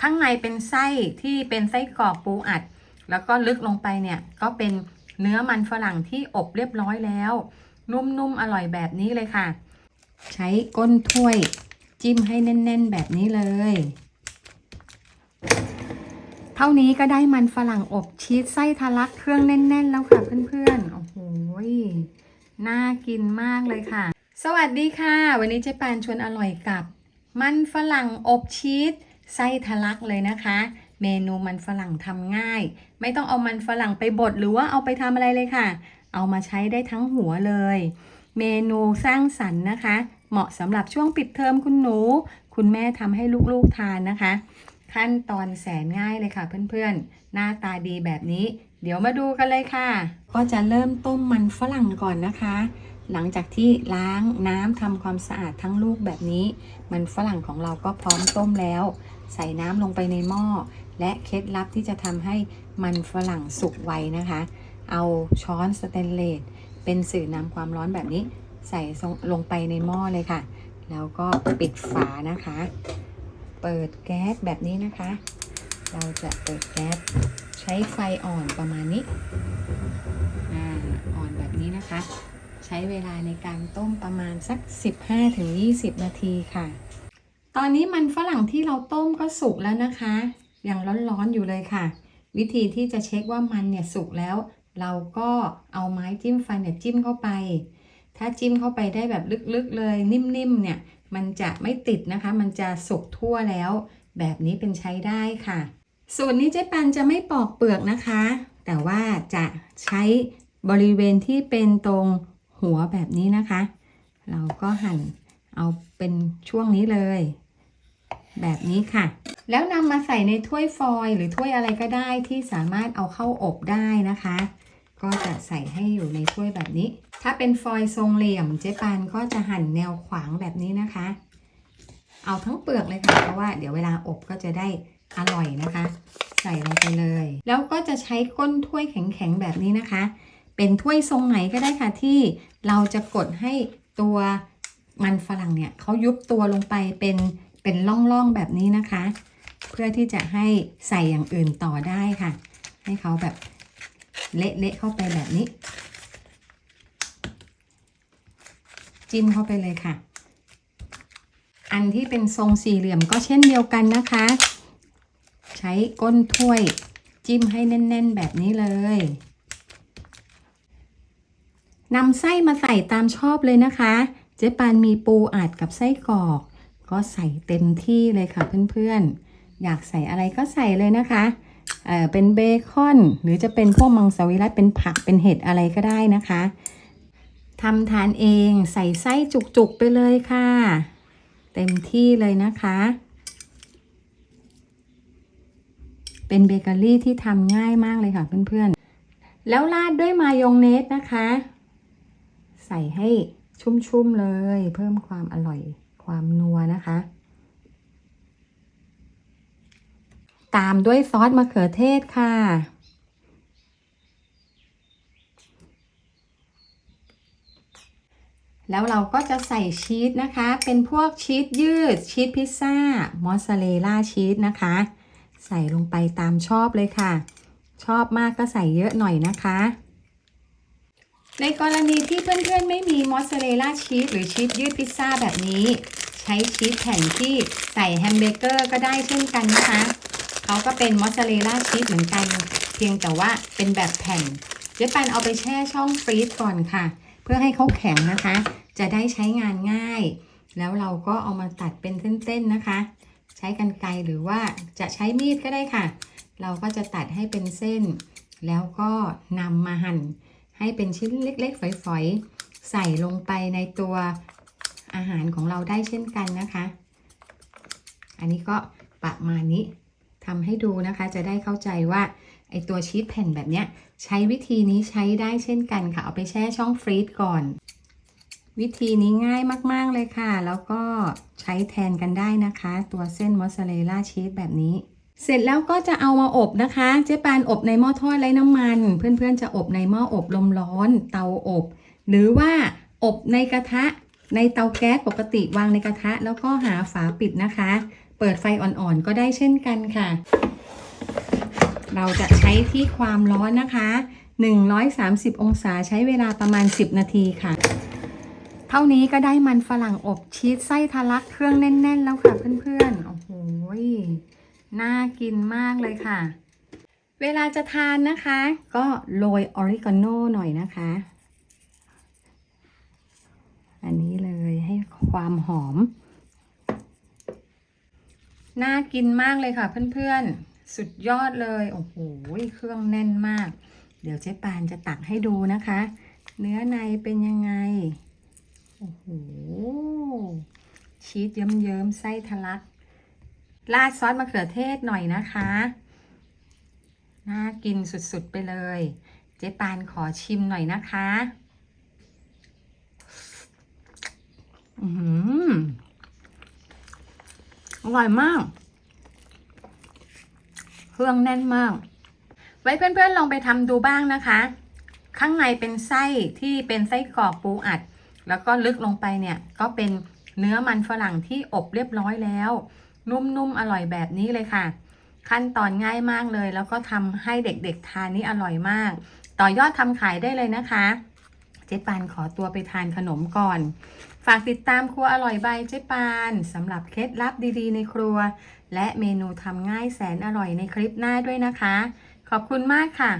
ข้างในเป็นไส้ที่เป็นไส้กรอกปูอัด แล้วก็ลึกลงไปเนี่ยก็เป็นเนื้อมันฝรั่งที่อบเรียบร้อยแล้ว นุ่มๆอร่อยแบบนี้เลยค่ะ ใช้ก้นถ้วยจิ้มให้แน่น ๆ แบบนี้เลย เท่านี้ก็ได้มันฝรั่งอบชีสไส้ทะลักเครื่องแน่น ๆ แล้วค่ะเพื่อนๆโอ้โหน่ากินมากเลยค่ะ สวัสดีค่ะ วันนี้เจ๊ปานชวนอร่อยกับ มันฝรั่งอบชีส ไส้ทะลักเลยนะคะ เมนูมันฝรั่งทำง่าย ไม่ต้องเอามันฝรั่งไปบดหรือว่าเอาไปทำอะไรเลยค่ะ เอามาใช้ได้ทั้งหัวเลย เมนูสร้างสรรค์นะคะ เหมาะสำหรับช่วงปิดเทอมคุณหนู คุณแม่ทำให้ลูกๆทานนะคะ ขั้นตอนแสนง่ายเลยค่ะเพื่อนๆ หน้าตาดีแบบนี้ เดี๋ยวมาดูกันเลยค่ะ ก็จะเริ่มต้มมันฝรั่งก่อนนะคะหลังจากที่ล้างน้ำทำความสะอาดทั้งลูกแบบนี้ มันฝรั่งของเราก็พร้อมต้มแล้ว ใส่น้ำลงไปในหม้อ และเคล็ดลับที่จะทำให้มันฝรั่งสุกไวนะคะ เอาช้อนสเตนเลสเป็นสื่อนำความร้อนแบบนี้ ใส่ลงไปในหม้อเลยค่ะ แล้วก็ปิดฝานะคะ เปิดแก๊สแบบนี้นะคะ เราจะเปิดแก๊สใช้ไฟอ่อนประมาณนี้อ่อนแบบนี้นะคะ ใช้เวลาในการต้มประมาณสัก 15-20 นาทีค่ะ อนนี้มันฝรั่งที่เราต้มก็สุกแล้วนะคะยังร้อนๆอยู่เลยค่ะ วิธีที่จะเช็คว่ามันเนี่ยสุกแล้ว เราก็เอาไม้จิ้มฟันเนี่ยจิ้มเข้าไป ถ้าจิ้มเข้าไปได้แบบลึกๆเลยนิ่มๆเนี่ย มันจะไม่ติดนะคะ มันจะสุกทั่วแล้ว แบบนี้เป็นใช้ได้ค่ะ ส่วนนี้เจ๊ปันจะไม่ปอกเปลือกนะคะ แต่ว่าจะใช้บริเวณที่เป็นตรงหัวแบบนี้นะคะ เราก็หั่นเอาเป็นช่วงนี้เลย แบบนี้ค่ะ แล้วนำมาใส่ในถ้วยฟอยล์หรือถ้วยอะไรก็ได้ที่สามารถเอาเข้าอบได้นะคะ ก็จะใส่ให้อยู่ในถ้วยแบบนี้ ถ้าเป็นฟอยล์ทรงเหลี่ยมเจ๊ปานก็จะหั่นแนวขวางแบบนี้นะคะ เอาทั้งเปลือกเลยค่ะเพราะว่าเดี๋ยวเวลาอบก็จะได้อร่อยนะคะ ใส่ลงไปเลย แล้วก็จะใช้ก้นถ้วยแข็งๆแบบนี้นะคะ เป็นถ้วยทรงไหนก็ได้ค่ะที่เราจะกดให้ตัวมันฝรั่งเนี่ยเขายุบตัวลงไปเป็น เป็นร่องๆแบบนี้นะคะ เพื่อที่จะให้ใส่อย่างอื่นต่อได้ค่ะ ให้เขาแบบเละๆเข้าไปแบบนี้ จิ้มเข้าไปเลยค่ะ อันที่เป็นทรงสี่เหลี่ยมก็เช่นเดียวกันนะคะ ใช้ก้นถ้วยจิ้มให้แน่น ๆ แบบนี้เลยนำไส้มาใส่ตามชอบเลยนะคะ เจ๊ปานมีปูอัดกับไส้กรอก ก็ใส่เต็มที่เลยค่ะเพื่อนๆ อยากใส่อะไรก็ใส่เลยนะคะเออเป็นเบคอน หรือจะเป็นพวกมังสวิรัตเป็นผักเป็นเห็ดอะไรก็ได้นะคะทำทานเองใส่ไส้จุกๆไปเลยค่ะ เต็มที่เลยนะคะ เป็นเบเกอรี่ที่ทำง่ายมากเลยค่ะเพื่อนๆ แล้วราดด้วยมายองเนสนะคะ ใส่ให้ชุ่มๆเลย เพิ่มความอร่อย ความนัวนะคะ ตามด้วยซอสมะเขือเทศค่ะ แล้วเราก็จะใส่ชีสนะคะ เป็นพวกชีสยืด ชีสพิซซ่า มอสซาเรลล่าชีสนะคะ ใส่ลงไปตามชอบเลยค่ะ ชอบมากก็ใส่เยอะหน่อยนะคะในกรณีที่เพื่อนๆ ไม่มีมอสซาเรลล่าชีสหรือชีสยืดพิซซ่าแบบนี้ ช้ชีสแผ่นที่ใส่แฮมเบเกอร์ก็ได้เช่นกันนะคะเขาก็เป็นมอสซาเรลล่าชีสเหมือนกัน เพียงแต่ว่าเป็นแบบแผ่นเจ๊ปันเอาไปแช่ช่องฟรีซก่อนค่ะ เพื่อให้เขาแข็งนะคะ จะได้ใช้งานง่าย แล้วเราก็เอามาตัดเป็นเส้นๆนะคะ ใช้กรรไกรหรือว่าจะใช้มีดก็ได้ค่ะ เราก็จะตัดให้เป็นเส้น แล้วก็นำมาหั่นให้เป็นชิ้นเล็กๆฝอยๆ ใส่ลงไปในตัว อาหารของเราได้เช่นกันนะคะ อันนี้ก็ประมาณนี้ทำให้ดูนะคะ จะได้เข้าใจว่าไอตัวชีสแผ่นแบบเนี้ย ใช้วิธีนี้ใช้ได้เช่นกันค่ะ เอาไปแช่ช่องฟรีซก่อน วิธีนี้ง่ายมาก ๆ เลยค่ะ แล้วก็ใช้แทนกันได้นะคะ ตัวเส้นมอสซาเรลล่าชีสแบบนี้เสร็จแล้วก็จะเอามาอบนะคะ เจ๊ปานอบในหม้อทอดไร้น้ำมัน เพื่อนๆจะอบในหม้ออบลมร้อน เตาอบ หรือว่าอบในกระทะ ในเตาแก๊สปกติวางในกระทะ แล้วก็หาฝาปิดนะคะ เปิดไฟอ่อนๆก็ได้เช่นกันค่ะ เราจะใช้ที่ความร้อนนะคะ 130 องศาใช้เวลาประมาณ 10 นาทีค่ะ เท่านี้ก็ได้มันฝรั่งอบชีสไส้ทะลักเครื่องแน่น ๆ แล้วค่ะเพื่อนๆ โอ้โห น่ากินมากเลยค่ะ เวลาจะทานนะคะ ก็โรยออริกาโน่หน่อยนะคะอันนี้ ความหอม น่ากินมากเลยค่ะเพื่อนๆ สุดยอดเลย โอ้โห เครื่องแน่นมาก เดี๋ยวเจ๊ปานจะตักให้ดูนะคะ เนื้อในเป็นยังไง โอ้โห ชีสเยิ้มๆ ไส้ทะลัก ราดซอสมะเขือเทศหน่อยนะคะ น่ากินสุดๆไปเลย เจ๊ปานขอชิมหน่อยนะคะ อร่อยมาก เครื่องแน่นมาก ไว้เพื่อนๆลองไปทำดูบ้างนะคะ ข้างในเป็นไส้ที่เป็นไส้กรอกปูอัด แล้วก็ลึกลงไปเนี่ย ก็เป็นเนื้อมันฝรั่งที่อบเรียบร้อยแล้ว นุ่มๆอร่อยแบบนี้เลยค่ะ ขั้นตอนง่ายมากเลย แล้วก็ทำให้เด็กๆทานนี่อร่อยมาก ต่อยอดทำขายได้เลยนะคะ เจ๊ปานขอตัวไปทานขนมก่อน ฝากติดตามครัวอร่อยใบเจ๊ปานสำหรับเคล็ดลับดีๆ ในครัว และเมนูทำง่ายแสนอร่อยในคลิปหน้าด้วยนะคะ ขอบคุณมากค่ะ